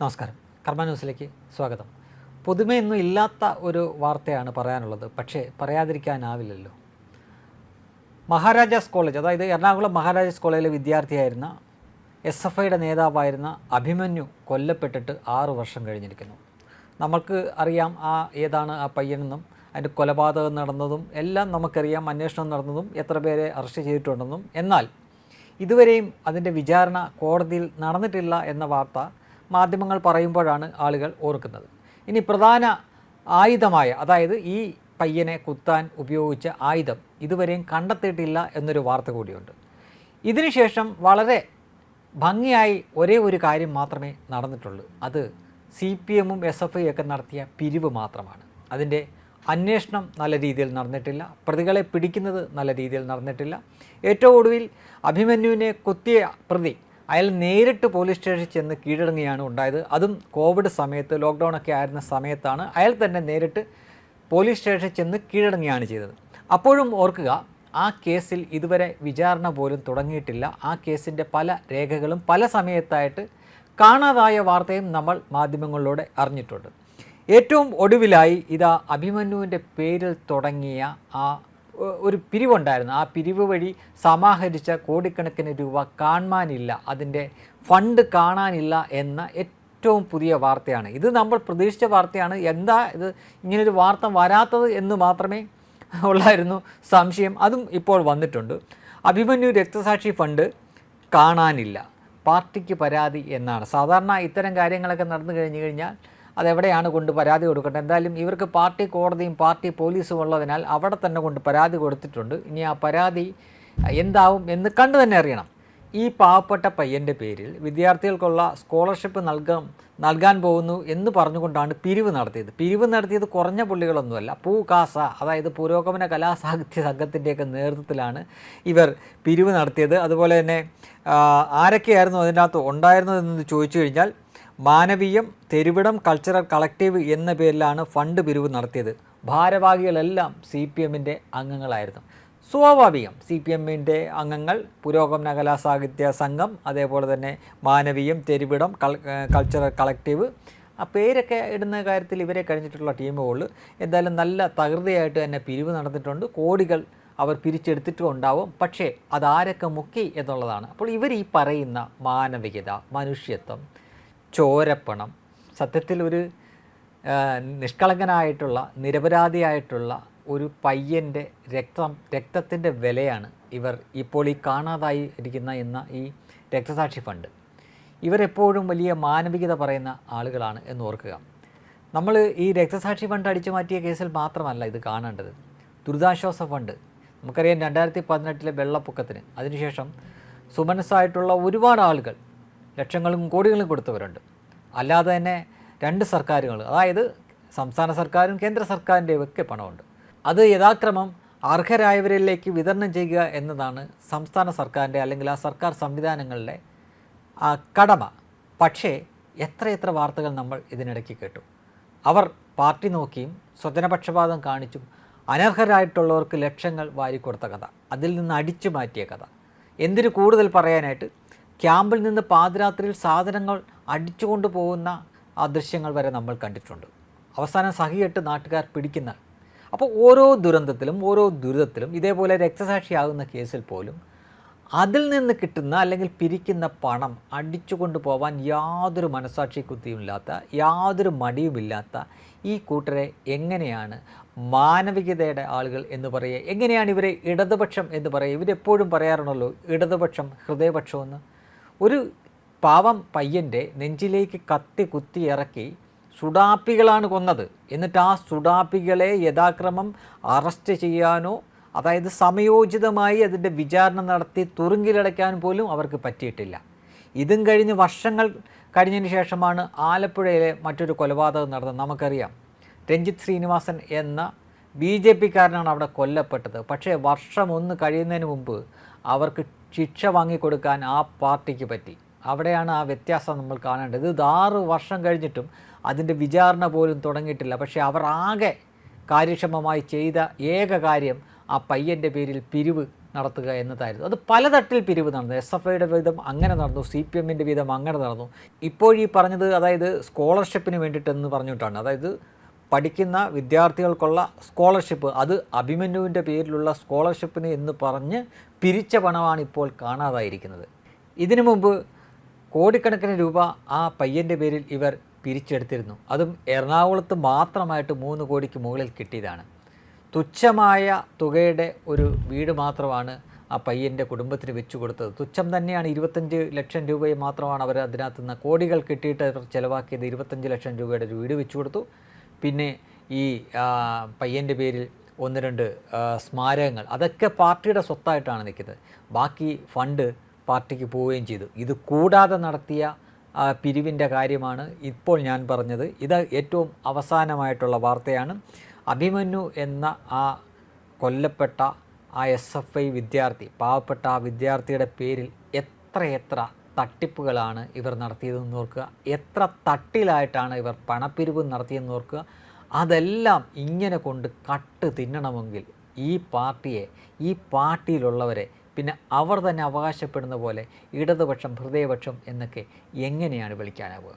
നമസ്കാരം. കർമ്മ ന്യൂസിലേക്ക് സ്വാഗതം. പുതുമയൊന്നും ഇല്ലാത്ത ഒരു വാർത്തയാണ് പറയാനുള്ളത്. പക്ഷേ പറയാതിരിക്കാനാവില്ലല്ലോ. മഹാരാജാസ് കോളേജ് അതായത് എറണാകുളം മഹാരാജാസ് കോളേജിലെ വിദ്യാർത്ഥിയായിരുന്ന എസ് എഫ് ഐയുടെ നേതാവായിരുന്ന അഭിമന്യു കൊല്ലപ്പെട്ടിട്ട് ആറു വർഷം കഴിഞ്ഞിരിക്കുന്നു. നമുക്ക് അറിയാം ആ ഏതാണ് ആ പയ്യനെന്നും അതിന്റെ കൊലപാതകം നടന്നതും എല്ലാം നമുക്കറിയാം അന്വേഷണം നടന്നതും എത്ര പേരെ അറസ്റ്റ് ചെയ്തിട്ടുണ്ടെന്നും. എന്നാൽ ഇതുവരെയും അതിന്റെ വിചാരണ കോടതിയിൽ നടന്നിട്ടില്ല എന്ന വാർത്ത മാധ്യമങ്ങൾ പറയുമ്പോഴാണ് ആളുകൾ ഓർക്കുന്നത്. ഇനി പ്രധാന ആയുധമായ അതായത് ഈ പയ്യനെ കുത്താൻ ഉപയോഗിച്ച ആയുധം ഇതുവരെയും കണ്ടെത്തിയിട്ടില്ല എന്നൊരു വാർത്ത കൂടിയുണ്ട്. ഇതിനുശേഷം വളരെ ഭംഗിയായി ഒരേ ഒരു കാര്യം മാത്രമേ നടന്നിട്ടുള്ളൂ. അത് സി പി എമ്മും എസ് എഫ് ഐ ഒക്കെ നടത്തിയ പിരിവ് മാത്രമാണ്. അതിന്റെ അന്വേഷണം നല്ല രീതിയിൽ നടന്നിട്ടില്ല. പ്രതികളെ പിടിക്കുന്നത് നല്ല രീതിയിൽ നടന്നിട്ടില്ല. ഏറ്റവും ഒടുവിൽ അഭിമന്യുവിനെ കുത്തിയ പ്രതി അയാൾ നേരിട്ട് പോലീസ് സ്റ്റേഷനിൽ ചെന്ന് കീഴടങ്ങുകയാണ് ഉണ്ടായത്. അതും കോവിഡ് സമയത്ത് ലോക്ക്ഡൗൺ ഒക്കെ ആയിരുന്ന സമയത്താണ് അയാൾ തന്നെ നേരിട്ട് പോലീസ് സ്റ്റേഷനിൽ ചെന്ന് കീഴടങ്ങുകയാണ് ചെയ്തത്. അപ്പോഴും ഓർക്കുക ആ കേസിൽ ഇതുവരെ വിചാരണ പോലും തുടങ്ങിയിട്ടില്ല. ആ കേസിന്റെ പല രേഖകളും പല സമയത്തായിട്ട് കാണാതായ വാർത്തയും നമ്മൾ മാധ്യമങ്ങളിലൂടെ അറിഞ്ഞിട്ടുണ്ട്. ഏറ്റവും ഒടുവിലായി ഇതാ അഭിമന്യുവിന്റെ പേരിൽ തുടങ്ങിയ ആ ഒരു പിരിവുണ്ടായിരുന്നു. ആ പിരിവ് വഴി സമാഹരിച്ച കോടിക്കണക്കിന് രൂപ കാണാനില്ല. അതിന്റെ ഫണ്ട് കാണാനില്ല എന്ന ഏറ്റവും പുതിയ വാർത്തയാണ്. ഇത് നമ്മൾ പ്രതീക്ഷിച്ച വാർത്തയാണ്. എന്താ ഇത് ഇങ്ങനൊരു വാർത്ത വരാത്തത് എന്ന് മാത്രമേ ഉള്ളായിരുന്നു സംശയം. അതും ഇപ്പോൾ വന്നിട്ടുണ്ട്. അഭിമന്യു രക്തസാക്ഷി ഫണ്ട് കാണാനില്ല. പാർട്ടിക്ക് പരാതി എന്നാണ്. സാധാരണ ഇത്തരം കാര്യങ്ങളൊക്കെ നടന്നു കഴിഞ്ഞു കഴിഞ്ഞാൽ അതെവിടെയാണ് കൊണ്ട് പരാതി കൊടുക്കേണ്ടത്? എന്തായാലും ഇവർക്ക് പാർട്ടി കോടതിയും പാർട്ടി പോലീസും ഉള്ളതിനാൽ അവിടെ തന്നെ കൊണ്ട് പരാതി കൊടുത്തിട്ടുണ്ട്. ഇനി ആ പരാതി എന്താവും എന്ന് കണ്ടു തന്നെ അറിയണം. ഈ പാവപ്പെട്ട പയ്യന്റെ പേരിൽ വിദ്യാർത്ഥികൾക്കുള്ള സ്കോളർഷിപ്പ് നൽകാൻ നൽകാൻ പോകുന്നു എന്ന് പറഞ്ഞുകൊണ്ടാണ് പിരിവ് നടത്തിയത്. പിരിവ് നടത്തിയത് കുറഞ്ഞ പുള്ളികളൊന്നുമല്ല പൂ കാസ അതായത് പുരോഗമന കലാസാഹിത്യ സംഘത്തിന്റെയൊക്കെ നേതൃത്വത്തിലാണ് ഇവർ പിരിവ് നടത്തിയത്. അതുപോലെ തന്നെ ആരൊക്കെയായിരുന്നു അതിനകത്ത് ഉണ്ടായിരുന്നതെന്ന് ചോദിച്ചു കഴിഞ്ഞാൽ മാനവീയം തെരുവിടം കൾച്ചറൽ കളക്റ്റീവ് എന്ന പേരിലാണ് ഫണ്ട് പിരിവ് നടത്തിയത്. ഭാരവാഹികളെല്ലാം സി പി എമ്മിന്റെ അംഗങ്ങളായിരുന്നു. സ്വാഭാവികം സി പി എമ്മിന്റെ അംഗങ്ങൾ പുരോഗമന കലാസാഹിത്യ സംഘം അതേപോലെ തന്നെ മാനവീയം തെരുവിടം കൾ കൾച്ചറൽ കളക്റ്റീവ് ആ പേരൊക്കെ ഇടുന്ന കാര്യത്തിൽ ഇവരെ കഴിഞ്ഞിട്ടുള്ള ടീമുകളിൽ എന്തായാലും നല്ല തകൃതിയായിട്ട് തന്നെ പിരിവ് നടന്നിട്ടുണ്ട്. കോടികൾ അവർ പിരിച്ചെടുത്തിട്ടും ഉണ്ടാവും പക്ഷേ അതാരൊക്കെ മുക്കി എന്നുള്ളതാണ്. അപ്പോൾ ഇവർ ഈ പറയുന്ന മാനവികത മനുഷ്യത്വം ചോരപ്പണം. സത്യത്തിൽ ഒരു നിഷ്കളങ്കനായിട്ടുള്ള നിരപരാധിയായിട്ടുള്ള ഒരു പയ്യന്റെ രക്തം രക്തത്തിന്റെ വിലയാണ് ഇവർ ഇപ്പോൾ ഈ കാണാതായി ഇരിക്കുന്ന എന്ന ഈ രക്തസാക്ഷി ഫണ്ട്. ഇവരെപ്പോഴും വലിയ മാനവികത പറയുന്ന ആളുകളാണ് എന്ന് ഓർക്കുക. നമ്മൾ ഈ രക്തസാക്ഷി ഫണ്ട് അടിച്ചു മാറ്റിയ കേസിൽ മാത്രമല്ല ഇത് കാണേണ്ടത്. ദുരിതാശ്വാസ ഫണ്ട്. നമുക്കറിയാം രണ്ടായിരത്തി പതിനെട്ടിലെ വെള്ളപ്പൊക്കത്തിന്. അതിനുശേഷം സുമനസ്സായിട്ടുള്ള ഒരുപാട് ആളുകൾ ലക്ഷങ്ങളും കോടികളും കൊടുത്തവരുണ്ട്. അല്ലാതെ തന്നെ രണ്ട് സർക്കാരുകൾ അതായത് സംസ്ഥാന സർക്കാരും കേന്ദ്ര സർക്കാരിന്റെയും ഒക്കെ പണമുണ്ട്. അത് യഥാക്രമം അർഹരായവരിലേക്ക് വിതരണം ചെയ്യുക എന്നതാണ് സംസ്ഥാന സർക്കാരിന്റെ അല്ലെങ്കിൽ ആ സർക്കാർ സംവിധാനങ്ങളുടെ കടമ. പക്ഷേ എത്രയെത്ര വാർത്തകൾ നമ്മൾ ഇതിനിടയ്ക്ക് കേട്ടു. അവർ പാർട്ടി നോക്കിയും സ്വജനപക്ഷപാതം കാണിച്ചും അനർഹരായിട്ടുള്ളവർക്ക് ലക്ഷങ്ങൾ വാരിക്കൊടുത്ത കഥ. അതിൽ നിന്ന് അടിച്ചു മാറ്റിയ കഥ. എന്തിനു കൂടുതൽ പറയാനായിട്ട് ക്യാമ്പിൽ നിന്ന് പാതിരാത്രിയിൽ സാധനങ്ങൾ അടിച്ചുകൊണ്ട് പോകുന്ന ആ ദൃശ്യങ്ങൾ വരെ നമ്മൾ കണ്ടിട്ടുണ്ട്. അവസാനം സഹിയിട്ട് നാട്ടുകാർ പിടിക്കുന്ന. അപ്പോൾ ഓരോ ദുരന്തത്തിലും ഓരോ ദുരിതത്തിലും ഇതേപോലെ രക്തസാക്ഷിയാകുന്ന കേസിൽ പോലും അതിൽ നിന്ന് കിട്ടുന്ന അല്ലെങ്കിൽ പിരിക്കുന്ന പണം അടിച്ചുകൊണ്ട് പോവാൻ യാതൊരു മനസാക്ഷി കുത്തിയുമില്ലാത്ത യാതൊരു മടിയുമില്ലാത്ത ഈ കൂട്ടരെ എങ്ങനെയാണ് മാനവികതയുടെ ആളുകൾ എന്ന് പറയുക എങ്ങനെയാണ് ഇവരെ ഇടതുപക്ഷം എന്ന് പറയുക? ഇവരെപ്പോഴും പറയാറുണ്ടല്ലോ ഇടതുപക്ഷം ഹൃദയപക്ഷമെന്ന്. ഒരു പാവം പയ്യന്റെ നെഞ്ചിലേക്ക് കത്തി കുത്തി ഇറക്കി സുഡാപ്പികളാണ് കൊന്നത്. എന്നിട്ട് ആ സുഡാപ്പികളെ യഥാക്രമം അറസ്റ്റ് ചെയ്യാനോ അതായത് സമയോചിതമായി അതിന്റെ വിചാരണ നടത്തി തുറുങ്കിലടയ്ക്കാൻ പോലും അവർക്ക് പറ്റിയിട്ടില്ല. ഇതും കഴിഞ്ഞ് വർഷങ്ങൾ കഴിഞ്ഞതിന് ശേഷമാണ് ആലപ്പുഴയിലെ മറ്റൊരു കൊലപാതകം നടന്നത്. നമുക്കറിയാം. രഞ്ജിത്ത് ശ്രീനിവാസൻ എന്ന ബി ജെ പിക്കാരനാണ് അവിടെ കൊല്ലപ്പെട്ടത്. പക്ഷേ വർഷം ഒന്ന് കഴിയുന്നതിന് മുമ്പ് അവർക്ക് ശിക്ഷ വാങ്ങിക്കൊടുക്കാൻ ആ പാർട്ടിക്ക് പറ്റി. അവിടെയാണ് ആ വ്യത്യാസം നമ്മൾ കാണേണ്ടത്. ഇത് ആറ് വർഷം കഴിഞ്ഞിട്ടും അതിന്റെ വിചാരണ പോലും തുടങ്ങിയിട്ടില്ല. പക്ഷേ അവർ ആകെ കാര്യക്ഷമമായി ചെയ്ത ഏക കാര്യം ആ പയ്യന്റെ പേരിൽ പിരിവ് നടത്തുക എന്നതായിരുന്നു. അത് പല തട്ടിൽ പിരിവ് നടന്നു. എസ് എഫ് ഐയുടെ വിധം അങ്ങനെ നടന്നു. സി പി എമ്മിന്റെ വിധം അങ്ങനെ നടന്നു. ഇപ്പോഴീ പറഞ്ഞത് അതായത് സ്കോളർഷിപ്പിന് വേണ്ടിയിട്ടെന്ന് പറഞ്ഞിട്ടാണ്. അതായത് പഠിക്കുന്ന വിദ്യാർത്ഥികൾക്കുള്ള സ്കോളർഷിപ്പ്. അത് അഭിമന്യുവിന്റെ പേരിലുള്ള സ്കോളർഷിപ്പിന് എന്ന് പറഞ്ഞ് പിരിച്ച പണമാണ് ഇപ്പോൾ കാണാതായിരിക്കുന്നത്. ഇതിനു മുമ്പ് കോടിക്കണക്കിന് രൂപ ആ പയ്യന്റെ പേരിൽ ഇവർ പിരിച്ചെടുത്തിരുന്നു. അതും എറണാകുളത്ത് മാത്രമായിട്ട് മൂന്ന് കോടിക്ക് മുകളിൽ കിട്ടിയതാണ്. തുച്ഛമായ തുകയുടെ ഒരു വീട് മാത്രമാണ് ആ പയ്യന്റെ കുടുംബത്തിന് വെച്ചു കൊടുത്തത്. തുച്ഛം തന്നെയാണ് ഇരുപത്തഞ്ച് ലക്ഷം രൂപയെ മാത്രമാണ് അവർ അതിനകത്ത് നിന്ന് കോടികൾ കിട്ടിയിട്ട് ചിലവാക്കിയത്. ഇരുപത്തഞ്ച് ലക്ഷം രൂപയുടെ ഒരു വീട് വെച്ചു കൊടുത്തു. പിന്നെ ഈ പയ്യന്റെ പേരിൽ ഒന്ന് രണ്ട് സ്മാരകങ്ങൾ. അതൊക്കെ പാർട്ടിയുടെ സ്വത്തായിട്ടാണ് നിൽക്കുന്നത്. ബാക്കി ഫണ്ട് പാർട്ടിക്ക് പോവുകയും ചെയ്തു. ഇത് കൂടാതെ നടത്തിയ പിരിവിന്റെ കാര്യമാണ് ഇപ്പോൾ ഞാൻ പറഞ്ഞത്. ഇത് ഏറ്റവും അവസാനമായിട്ടുള്ള വാർത്തയാണ്. അഭിമന്യു എന്ന ആ കൊല്ലപ്പെട്ട ആ എസ് എഫ് ഐ വിദ്യാർത്ഥി പാവപ്പെട്ട ആ വിദ്യാർത്ഥിയുടെ പേരിൽ എത്രയെത്ര തട്ടിപ്പുകളാണ് ഇവർ നടത്തിയതെന്ന് ഓർക്കുക. എത്ര തട്ടിലായിട്ടാണ് ഇവർ പണപ്പിരിവ് നടത്തിയെന്ന് ഓർക്കുക. അതെല്ലാം ഇങ്ങനെ കൊണ്ട് കട്ട് തിന്നണമെങ്കിൽ ഈ പാർട്ടിയെ ഈ പാർട്ടിയിലുള്ളവരെ പിന്നെ അവർ തന്നെ അവകാശപ്പെടുന്ന പോലെ ഇടതുപക്ഷം ഹൃദയപക്ഷം എന്നൊക്കെ എങ്ങനെയാണ് വിളിക്കാനാവുക?